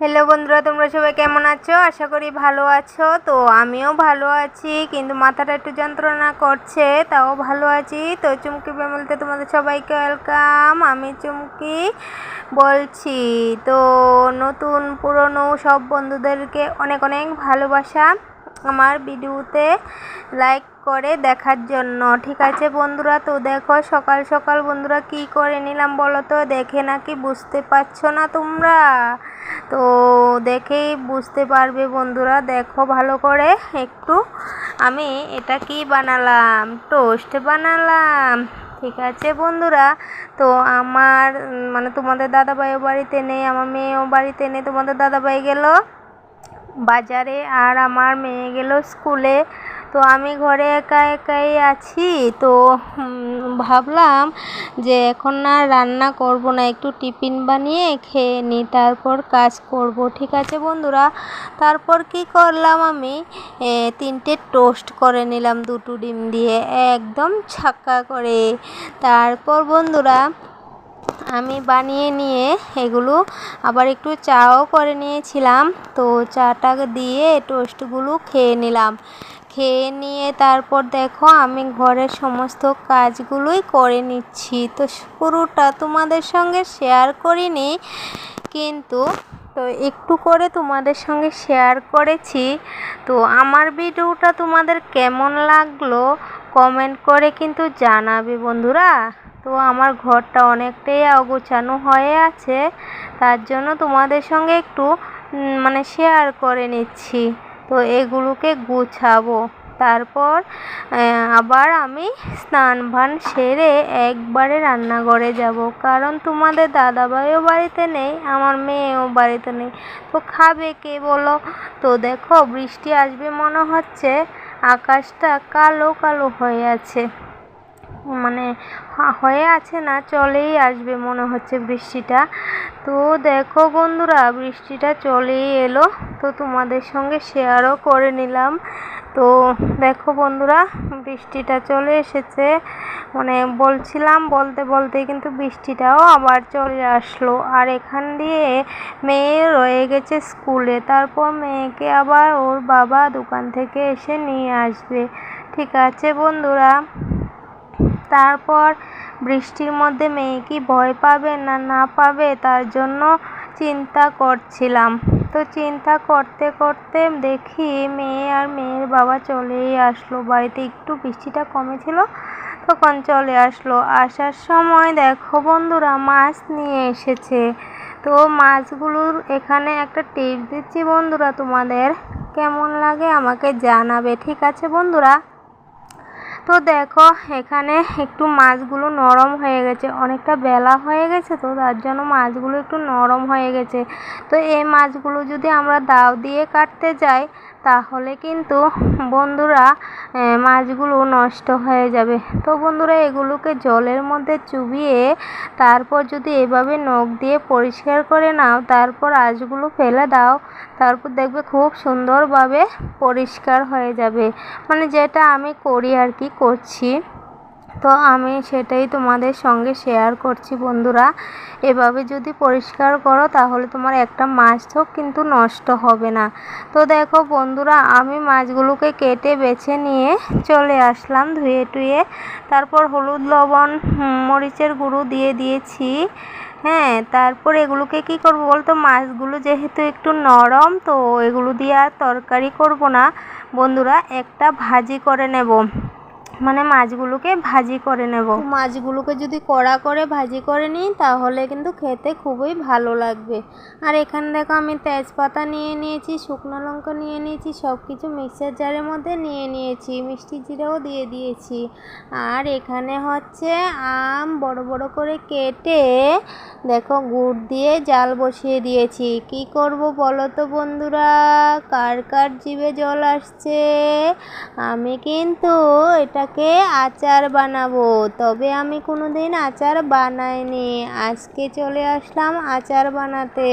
Hello বন্ধুরা, তোমরা সবাই কেমন আছো? আশা করি ভালো আছো। তো আমিও ভালো আছি, কিন্তু মাথাটা একটু যন্ত্রণা করছে, তাও ভালো আছি। তো চুমকি ফ্যামিলিতে তোমাদের সবাইকে ওয়েলকাম আমি চুমকি বলছি। তো নতুন, পুরনো সব বন্ধুদেরকে অনেক অনেক ভালোবাসা। আমার ভিডিওতে লাইক করে দেখার জন্য। ঠিক আছে বন্ধুরা, তো দেখো সকাল সকাল বন্ধুরা কি করে নিলাম বলো তো? দেখে নাকি বুঝতে পারছ না তোমরা? তো দেখেই বুঝতে পারবে বন্ধুরা, দেখো ভালো করে একটু। আমি এটা কি বানালাম? টোস্ট বানালাম। ঠিক আছে বন্ধুরা, তো আমার মানে তোমাদের দাদাভাইও বাড়িতে নেই, আমার মেয়েও বাড়িতে নেই, তোমাদের দাদাভাই গেল বাজারে আর আমার মেয়ে গেল স্কুলে। তো আমি ঘরে একা একাই আছি। তো ভাবলাম যে এখন না রান্না করব না, একটু টিফিন বানিয়ে খেয়ে নিই, তারপর কাজ করব, ঠিক আছে বন্ধুরা? তারপর কি করলাম আমি? তিনটে টোস্ট করে নিলাম, দুটো ডিম দিয়ে, একদম ছাক্কা করে। তারপর বন্ধুরা, আমি বানিয়ে নিয়ে এগুলো আবার একটু চাও করে নিয়েছিলাম, তো চাটা দিয়ে টোস্টগুলো খেয়ে নিলাম। খেয়ে নিয়ে তারপর দেখো আমি ঘরের সমস্ত কাজগুলোই করে নিচ্ছি। তো পুরোটা তোমাদের সঙ্গে শেয়ার করিনি, কিন্তু তো একটু করে তোমাদের সঙ্গে শেয়ার করেছি। তো আমার ভিডিওটা তোমাদের কেমন লাগল কমেন্ট করে কিন্তু জানাবে বন্ধুরা। তো আমার ঘরটা অনেকটাই অগোছানো হয়ে আছে, তার জন্য তোমাদের সঙ্গে একটু মানে শেয়ার করে নিচ্ছি। তো এগুলোকে গুছাবো। তারপর আবার আমি স্নান ভান সেরে একবারে রান্নাঘরে যাব। কারণ তোমাদের দাদাভাইও বাড়িতে নেই, আমার মেয়েও বাড়িতে নেই। তো খাবে কে বলো? তো দেখো, বৃষ্টি আসবে মনে হচ্ছে, আকাশটা কালো কালো হয়ে আছে। মানে হয়ে আছে না, চলেই আসবে মনে হচ্ছে বৃষ্টিটা। তো দেখো বন্ধুরা, বৃষ্টিটা চলেই এলো। তো তোমাদের সঙ্গে শেয়ারও করে নিলাম। তো দেখো বন্ধুরা, বৃষ্টিটা চলে এসেছে। মানে বলছিলাম বলতে বলতে কিন্তু বৃষ্টিটাও আবার চলে আসলো। আর এখান দিয়ে মেয়ে রয়ে গেছে স্কুলে। তারপর মেয়েকে আবার ওর বাবা দোকান থেকে এসে নিয়ে আসবে। ঠিক আছে বন্ধুরা? তারপর বৃষ্টির মধ্যে মেয়ে কি ভয় পাবে না না পাবে তার জন্য চিন্তা করছিলাম। তো চিন্তা করতে করতে দেখি মেয়ে আর মেয়ের বাবা চলেই আসলো। বাড়িতে একটু বৃষ্টিটা কমেছিল, তখন চলে আসলো। আসার সময় দেখো বন্ধুরা, মাছ নিয়ে এসেছে। তো মাছগুলোর এখানে একটা টিপ দিচ্ছি বন্ধুরা তোমাদের। কেমন লাগে আমাকে জানাবে, ঠিক আছে বন্ধুরা? তো দেখো, এখানে একটু মাছগুলো নরম হয়ে গেছে। অনেকটা বেলা হয়ে গেছে তো, তার জন্য মাছগুলো একটু নরম হয়ে গেছে। তো এই মাছগুলো যদি আমরা দাও দিয়ে কাটতে যাই তাহলে কিন্তু বন্ধুরা মাছগুলো নষ্ট হয়ে যাবে। তো বন্ধুরা, এগুলোকে জলের মধ্যে চুবিয়ে তারপর যদি এভাবে নখ দিয়ে পরিষ্কার করে নাও, তারপর আঁশগুলো ফেলে দাও, তারপর দেখবে খুব সুন্দরভাবে পরিষ্কার হয়ে যাবে। মানে যেটা আমি করি আর কি, করছি। তো আমি সেটাই তোমাদের সঙ্গে শেয়ার করছি বন্ধুরা। এভাবে যদি পরিষ্কার করো, তাহলে তোমার একটা মাছও কিন্তু নষ্ট হবে না। তো দেখো বন্ধুরা, আমি মাছগুলোকে কেটে বেছে নিয়ে চলে আসলাম ধুয়ে টুয়ে। তারপর হলুদ, লবণ মরিচের গুঁড়ো দিয়ে দিয়েছি। হ্যাঁ তারপর এগুলোকে কি করব বলতো? মাছগুলো যেহেতু একটু নরম, তো এগুলো দিয়ে আর তরকারি করব না। বন্ধুরা, একটা ভাজি করে নেব। মানে মাছগুলোকে ভাজি করে নেব। মাছগুলোকে যদি কড়া করে ভাজি করে নিই, তাহলে কিন্তু খেতে খুবই ভালো লাগবে। আর এখানে দেখো আমি তেজপাতা নিয়ে নিয়েছি, শুকনো লঙ্কা নিয়ে নিয়েছি সব কিছু মিক্সার জারের মধ্যে নিয়ে নিয়েছি, মিষ্টি জিরাও দিয়ে দিয়েছি। আর এখানে হচ্ছে আম বড় বড় করে কেটে দেখো গুড় দিয়ে জাল বসিয়ে দিয়েছি। কি করব বলো তো বন্ধুরা? কার কার জিভে জল আসছে? আমি কিন্তু এটা এটাকে আচার বানাবো। তবে আমি কোনো দিন আচার বানাইনি। আজকে চলে আসলাম আচার বানাতে।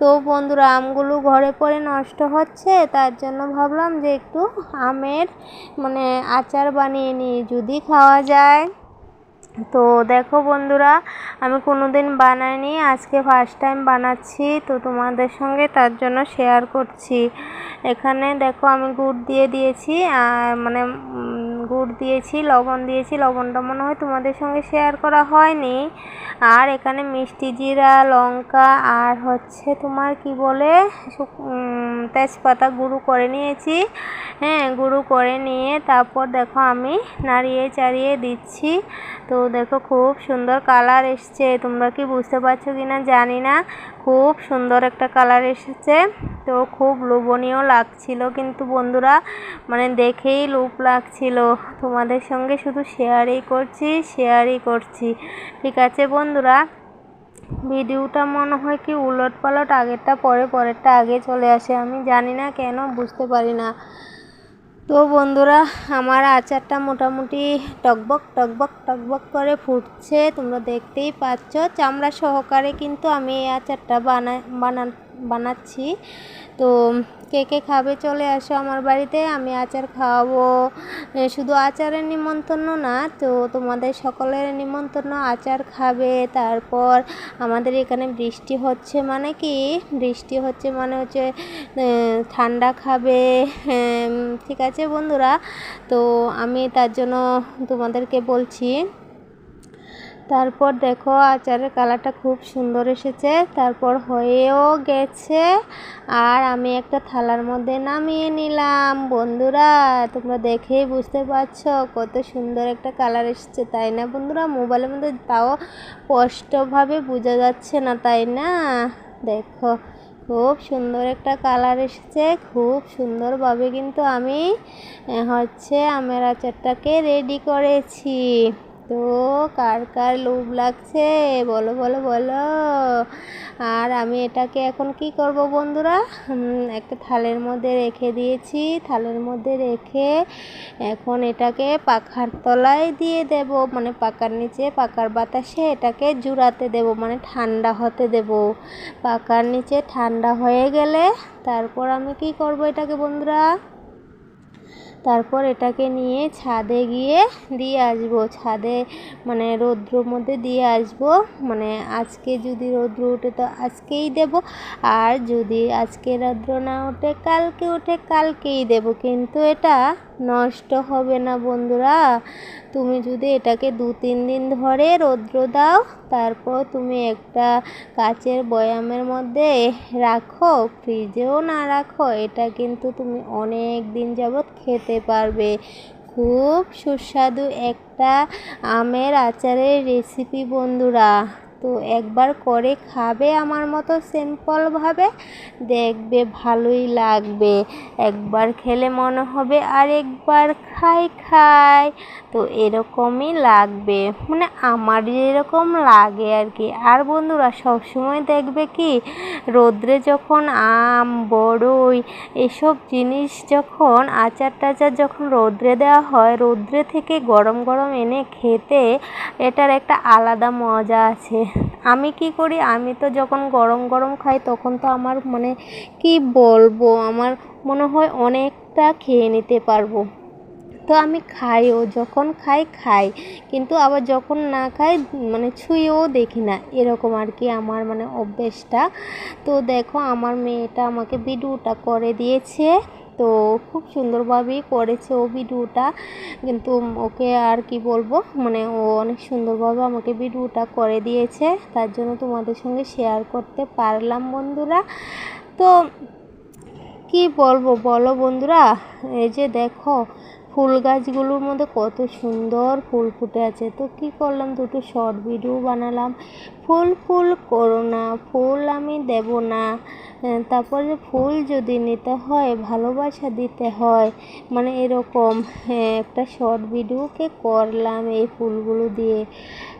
তো বন্ধুরা, আমগুলো ঘরে পরে নষ্ট হচ্ছে, তার জন্য ভাবলাম যে একটু আমের মানে আচার বানিয়ে নিই, যদি খাওয়া যায়। তো দেখো বন্ধুরা, আমি কোনো দিন বানাইনি, আজকে ফার্স্ট টাইম বানাচ্ছি, তো তোমাদের সঙ্গে তার জন্য শেয়ার করছি। এখানে দেখো আমি গুড় দিয়ে দিয়েছি আর মানে গুড় দিয়েছি, লবণ দিয়েছি। লবণটা মনে হয় তোমাদের সঙ্গে শেয়ার করা হয়নি। আর এখানে মিষ্টি জিরা, লঙ্কা আর হচ্ছে তোমার কি বলে তেজপাতা গুঁড়ো করে নিয়েছি। হ্যাঁ গুঁড়ো করে নিয়ে তারপর দেখো আমি নাড়িয়ে চাড়িয়ে দিচ্ছি। তো দেখো খুব সুন্দর কালার এসছে। তোমরা কি বুঝতে পারছ কি না জানি না। খুব সুন্দর একটা কালার এসেছে। তো খুব লোভনীয় লাগছিল কিন্তু বন্ধুরা মানে দেখেই লোভ লাগছিল। তোমাদের সঙ্গে শুধু শেয়ারই করছি শেয়ারই করছি। ঠিক আছে বন্ধুরা, ভিডিওটা মনে হয় কি উলট পালট আগেরটা পরে পরেরটা আগে চলে আসে, আমি জানি না কেন, বুঝতে পারি না। তো বন্ধুরা, আমার আচারটা মোটামুটি টকবক টকবক টকবক করে ফুটছে, তোমরা দেখতেই পাচ্ছ। চামড়া সহকারে কিন্তু আমি এই আচারটা বানা বানা বানাচ্ছি। তো কে কে খাবে চলে আসো আমার বাড়িতে, আমি আচার খাওয়াবো। শুধু আচারের নিমন্ত্রণ না, তো তোমাদের সকলের নিমন্ত্রণ, আচার খাবে। তারপর আমাদের এখানে বৃষ্টি হচ্ছে মানে কি? বৃষ্টি হচ্ছে মানে হচ্ছে ঠান্ডা খাবে। ঠিক আছে বন্ধুরা? তো আমি তার জন্য তোমাদেরকে বলছি তারপর দেখো আচারের কালারটা খুব সুন্দর এসেছে, তারপর হয়েও গেছে। আর আমি একটা থালার মধ্যে নামিয়ে নিলাম। বন্ধুরা, তোমরা দেখেই বুঝতে পারছ কত সুন্দর একটা কালার এসেছে, তাই না বন্ধুরা? মোবাইলের মধ্যে তাও স্পষ্টভাবে বোঝা যাচ্ছে না, তাই না? দেখো, খুব সুন্দর একটা কালার এসেছে, খুব সুন্দরভাবে কিন্তু আমি হচ্ছে আমের আচারটাকে রেডি করেছি। তো কার কার লোভ লাগছে? বলো বলো বলো। আর আমি এটাকে এখন কি করব বন্ধুরা? একটা থালের মধ্যে রেখে দিয়েছি। থালের মধ্যে রেখে এখন এটাকে পাখার তলায় দিয়ে দেব। মানে পাকার নিচে পাকার বাতাসে এটাকে জুড়াতে দেব। মানে ঠান্ডা হতে দেব। পাকার নিচে ঠান্ডা হয়ে গেলে তারপর আমি কি করব এটাকে বন্ধুরা? তারপর এটাকে নিয়ে ছাদে গিয়ে দিয়ে আসব। ছাদে মানে রৌদ্রর মধ্যে দিয়ে আসব। মানে আজকে যদি রৌদ্র ওঠে তো আজকেই দেব। আর যদি আজকে রৌদ্র না ওঠে, কালকে ওঠে, কালকেই দেব। কিন্তু এটা নষ্ট হবে না বন্ধুরা। তুমি যদি এটাকে দু, তিন দিন ধরে রৌদ্র দাও, তারপর তুমি একটা কাচের বয়ামের মধ্যে রাখো, ফ্রিজেও না রাখো, এটা কিন্তু তুমি অনেক দিন যাবৎ খেতে পারবে। খুব সুস্বাদু একটা আমের আচারের রেসিপি বন্ধুরা। তো একবার করে খাবে আমার মতো সিম্পলভাবে দেখবে ভালোই লাগবে। একবার খেলে মনে হবে আর একবার খাই খাই। তো এরকমই লাগবে। মানে আমার যেরকম লাগে আর কি আর বন্ধুরা, সবসময় দেখবে কি, রোদ্রে যখন আম, বড়ই, এসব জিনিস যখন আচার টাচার যখন রোদ্রে দেওয়া হয়, রোদ্রে থেকে গরম গরম এনে খেতে, এটার একটা আলাদা মজা আছে। আমি কি করি? আমি তো যখন গরম গরম খাই, তখন তো আমার মানে কি বলব? আমার মনে হয় অনেকটা খেয়ে নিতে পারব। তো আমি খাইও, যখন খাই খাই। কিন্তু আবার যখন না খাই মানে ছুঁয়েও দেখি না। এরকম আর কি আমার মানে অভ্যেসটা। তো দেখো, আমার মেয়েটা আমাকে ভিডিওটা করে দিয়েছে। তো খুব সুন্দরভাবেই করেছে ও ভিডিওটা। কিন্তু ওকে আর কি বলব মানে ও অনেক সুন্দরভাবে আমাকে ভিডিওটা করে দিয়েছে। তার জন্য তোমাদের সঙ্গে শেয়ার করতে পারলাম বন্ধুরা। তো কি বলব, বলো বন্ধুরা। এই যে দেখো ফুল গাছগুলোর মধ্যে কত সুন্দর ফুল ফুটে আছে। তো কি করলাম? দুটো শর্ট ভিডিও বানালাম। ফুল ফুল করো না, ফুল আমি দেব না। তারপরে ফুল যদি নিতে হয়, ভালোবাসা দিতে হয় মানে এরকম একটা শর্ট ভিডিওকে করলাম এই ফুলগুলো দিয়ে।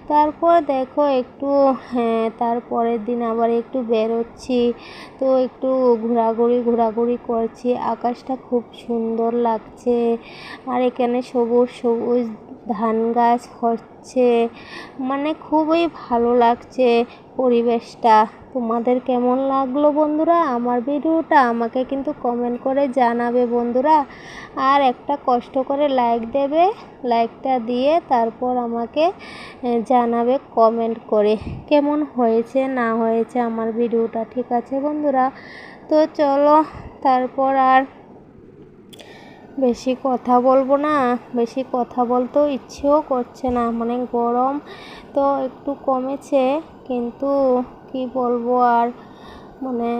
তারপর দেখো একটু হ্যাঁ তারপরের দিন আবার একটু বেরোচ্ছি। তো একটু ঘোরাঘুরি ঘোরাঘুরি করছি। আকাশটা খুব সুন্দর লাগছে। আর এখানে সবুজ সবুজ ধান গাছ হচ্ছে মানে খুবই ভালো লাগছে পরিবেশটা। তোমাদের কেমন লাগল বন্ধুরা? আমার ভিডিওটা আমাকে কিন্তু কমেন্ট করে জানাবে বন্ধুরা। আর একটা কষ্ট করে লাইক দেবে লাইকটা দিয়ে তারপর আমাকে জানাবে কমেন্ট করে। কেমন হয়েছে, না হয়েছে আমার ভিডিওটা, ঠিক আছে বন্ধুরা? তো চলো, তারপর আর বেশি কথা বলব না, বেশি কথা বলতেও ইচ্ছেও করছে না মানে গরম তো একটু কমেছে, কিন্তু কি বলব আর মানে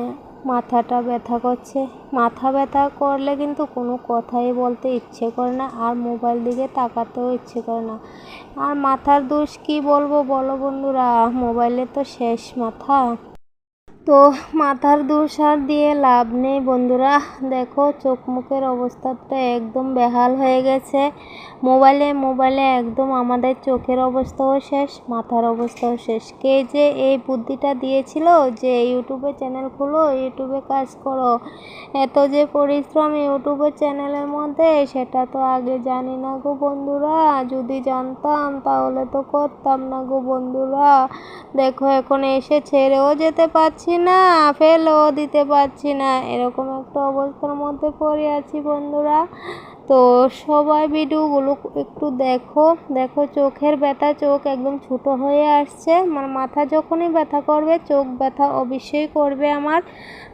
মাথাটা ব্যথা করছে। মাথা ব্যথা করলে কিন্তু কোনো কথাই বলতে ইচ্ছে করে না, আর মোবাইল দিকে তাকাতেও ইচ্ছে করে না। আর মাথার দোষ কি বলব বলো বন্ধুরা, মোবাইলে তো শেষ মাথা। তো মাথার দুসার দিয়ে লাভ নেই বন্ধুরা। দেখো চোখ মুখের অবস্থাটা একদম বেহাল হয়ে গেছে। মোবাইলে মোবাইলে একদম আমাদের চোখের অবস্থাও শেষ, মাথার অবস্থাও শেষ। কে যে এই বুদ্ধিটা দিয়েছিল যে ইউটিউবে চ্যানেল খুলো, ইউটিউবে কাজ করো, এত যে পরিশ্রম ইউটিউবের চ্যানেলের মধ্যে, সেটা তো আগে জানি না গো বন্ধুরা। যদি জানতাম তাহলে তো করতাম না গো বন্ধুরা। দেখো এখন এসে ছেড়েও যেতে পারছি না, ফেলেও, দিতে পারছি না। এরকম একটা অবস্থার মধ্যে পড়ে আছি বন্ধুরা। তো সবাই ভিডিওগুলো একটু দেখো। দেখো চোখের ব্যথা, চোখ একদম ছোট হয়ে আসছে। মানে মাথা যখনই ব্যথা করবে, চোখ ব্যথা অবশ্যই করবে আমার।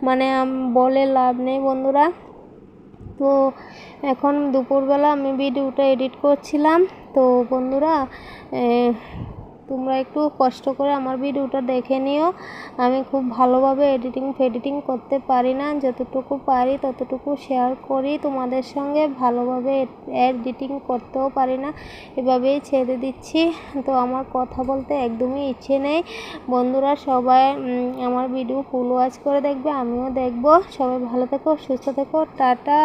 মানে বলে লাভ নেই বন্ধুরা। তো এখন দুপুরবেলা আমি ভিডিওটা এডিট করছিলাম। তো বন্ধুরা তোমরা একটু কষ্ট করে আমার ভিডিওটা দেখে নিও। আমি খুব ভালোভাবে এডিটিং ফেডিটিং করতে পারি না। যতটুকু পারি ততটুকু শেয়ার করি। তোমাদের সঙ্গে ভালোভাবে এডিটিং করতেও পারি না। এভাবেই ছেড়ে দিচ্ছি। তো আমার কথা বলতে একদমই ইচ্ছে নেই। বন্ধুরা সবাই আমার ভিডিও ফুল ওয়াচ করে দেখবে, আমিও দেখব। সবাই ভালো থেকো, সুস্থ থেকো। টাটা!